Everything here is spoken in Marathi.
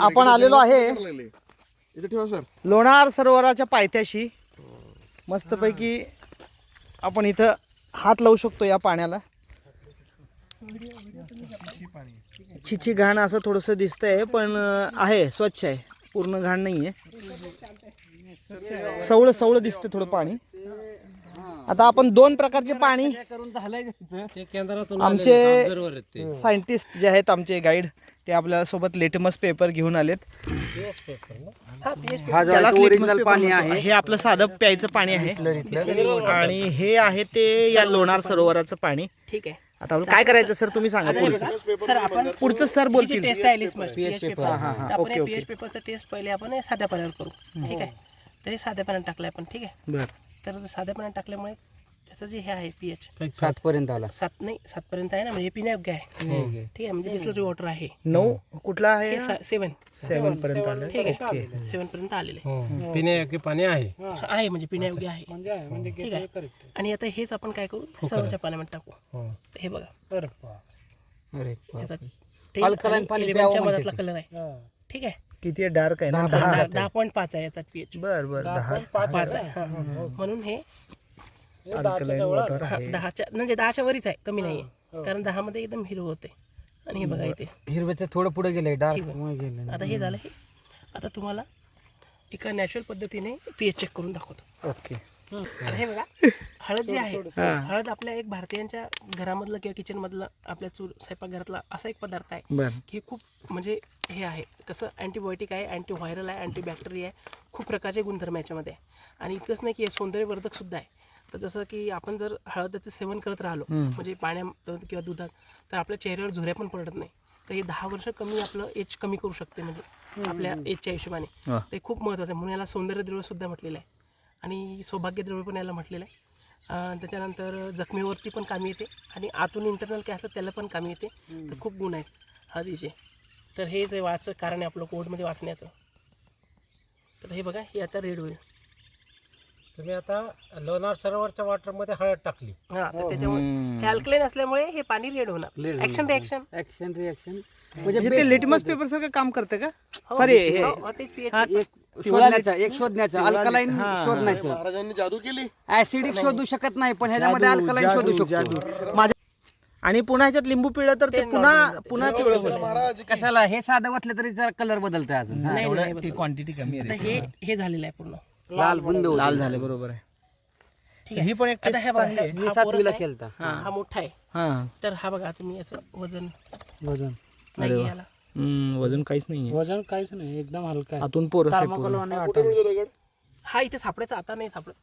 आपण आलेलो आहे. इथे ठेवा सर. लोणार सरोवराच्या पायथ्याशी. मस्तपैकी आपण इथं हात लावू शकतो या पाण्याला. छिची घाण असं थोडंसं दिसतंय पण अं, आहे स्वच्छ आहे. पूर्ण घाण नाही आहे सवळं सवळं दिसतं थोडं पाणी. आता आपण दोन प्रकारचे पाणी. ते केंद्रातून आमचे observer आहेत ते. सायंटिस्ट जे आहेत आमचे गाईड ते आपल्यासोबत लेटमस पेपर घेऊन आलेत. हा जो त्यालाच litmus ओरिजिनल paper पाणी म्हणतो. आहे. हे आपलं साधं प्यायचं पाणी आहे. आणि हे आहे ते या लोणार सरोवराचं पाणी. ठीक आहे. आता आपण काय करायचं सर? तुम्ही सांगा पुढचं. सर आपण पुढचं सर बोलतील. टेस्ट आहे लिस्टमध्ये पीएच पेपर हा, हा, आपण ओके, ओके. पीएच पेपरचं टेस्ट पहिले आपण हे साध्या पाण्यावर करू. ठीक आहे? तर हे साध्या पाण्यात टाकलं आपण ठीक आहे? बर. तर साध्या पाण्यात टाकल्यामुळे त्याचं जे हे आहे पीएच सात पर्यंत आला. सात नाही सातपर्यंत आहे ना म्हणजे पिण्यायोग्य आहे. ठीक आहे म्हणजे बिस्लरी वॉटर आहे. नऊ कुठला आहे? हे सेवन सेवन पर्यंत आलं. ठीक आहे. सेवन पर्यंत आलेले. आहे. हो. पिण्यायोग्य पाणी आहे. आहे म्हणजे पिण्यायोग्य आहे. ठीक आहे. आणि आता हेच आपण काय करू? सर्वच्या पाण्यामध्ये टाकू. हो. हे बघा. अरे मधातला कलर आहे. ठीक आहे. किती आहे? डार्क आहे ना? दहा. पॉईंट पाच आहे याचा पीएच बर बर. दहा. पाच आहे. हा. म्हणून हे अल्कलाईन वॉटर आहे. दहाच्या म्हणजे दहाच्या वरीच आहे कमी नाही आहे कारण दहा मध्ये एकदम हिरो होते आणि हे बघा इथे. हिरव्याचं थोडं पुढे गेलंय डार्क आता हे झालं हे. आता तुम्हाला एका नॅचरल पद्धतीने पीएच चेक करून दाखवतो. ओके. आता हे बघा हळद जी आहे हळद आपल्या एक भारतीयांच्या घरामधलं किंवा किचन मधलं आपल्या चूल स्वयंपाकघरातला असा एक पदार्थ आहे की खूप म्हणजे हे आहे. कसं अँटीबायोटिक आहे अँटी व्हायरल आहे अँटीबॅक्टेरिया आहे खूप प्रकारचे गुणधर्म याच्यामध्ये आहे. आणि इतकंच नाही की हे सौंदर्यवर्धक सुद्धा आहे. तर जसं की आपण जर हळदचं सेवन करत राहिलो म्हणजे पाण्यात किंवा दुधात तर आपल्या चेहऱ्यावर झुऱ्या पण पडत नाही. तर हे दहा वर्ष कमी आपलं एज कमी करू शकते म्हणजे आपल्या एजच्या हिशोबाने. ते खूप महत्त्वाचं आहे. म्हणून याला सौंदर्यद्रव्य सुद्धा म्हटलेलं आहे. आणि सौभाग्यद्रव्य पण याला म्हटलेलं आहे. त्याच्यानंतर जखमीवरती पण कामी येते आणि आतून इंटरनल काय असतं त्याला पण कामी येते. तर खूप गुण आहेत. हळदीचे तर हे जे वाच कारण आहे आपलं कोर्टमध्ये वाचण्याचं. तर हे बघा हे आता रेड होईल. तुम्ही आता लोणार सरोवरच्या वॉटरमध्ये हळद टाकली. हां तर त्याच्यामुळे हे अल्कलाईन असल्यामुळे हे पाणी रेड होणार. ऍक्शन रिॲक्शन ऍक्शन रिॲक्शन म्हणजे ते लिटमस पेपर सारखं काम करते का? सॉरी हे एक शोधण्याचं एक शोधण्याचं अल्कलाईन शोधण्याचं. महाराजांनी जादू केली. ऍसिडिक शोधू शकत नाही पण ह्याच्यामध्ये अल्कलाईन शोधू शकतो. माझ्या आणि पुन्हा ह्याच्यात लिंबू पिळलं तर ते पुन्हा पुन्हा महाराज कशाला? हे साधं वाटलं तरी जरा कलर बदलतंय अजून. हा. नाही नाही ती क्वांटिटी कमी हे. हे झालेलं आहे पूर्ण. लाल बुंद होते. लाल झाले बरोबर आहे. ठीक ही पण एक आता हे बघा चांगली आहे. हा मी पोरस सातवीला आहे. खेळता. हा. मोठा आहे. हा. तर हा बघा तुम्ही याचं वजन वजन. नाही याला. हम्म, वजन काहीच नाहीये. वजन काहीच नाही एकदम हलका आतून पोरस आहे पूर्ण. हा इथे सापडायचा आता नाही सापडत.